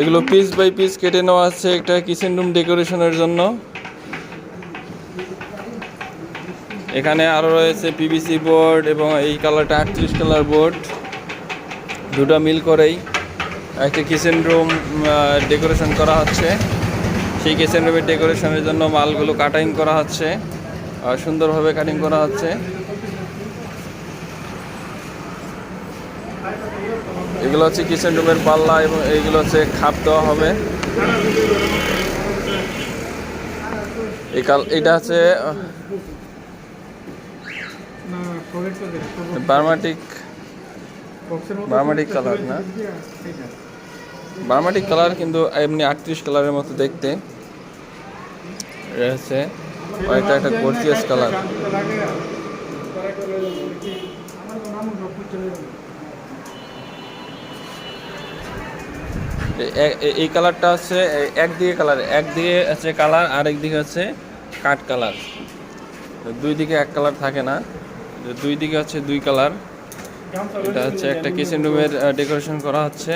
এগুলো piece by piece কেটে নেওয়া আছে একটা কিচেন রুম ডেকোরেশনের জন্য। এখানে আরও রয়েছে পিভিসি বোর্ড এবং এই কালারটা আটত্রিশ কালার বোর্ড দুটো মিল করেই একটা কিচেন রুম ডেকোরেশন করা হচ্ছে। সেই কিচেন রুমের ডেকোরেশনের জন্য মালগুলো কাটিং করা হচ্ছে। আর সুন্দরভাবে কাটিং করা হচ্ছে। এগুলো হচ্ছে কিচেন রুমের পাল্লা এবং এইগুলো হচ্ছে খাপ দেওয়া হবে। এই এটা হচ্ছে বার্মাটিক বার্মাটিক কালার না? বার্মাটিক কালার কিন্তু এমনি আটত্রিশ কালারের মতো দেখতে। এটা একটা কালার এই কালারটা হচ্ছে একদিকে কালার, একদিকে হচ্ছে কালার আর একদিকে হচ্ছে কাঠ কালার। দুই দিকে এক কালার থাকে না, দুই দিকে হচ্ছে দুই কালার। এটা হচ্ছে একটা কিচেন রুমের ডেকোরেশন করা হচ্ছে।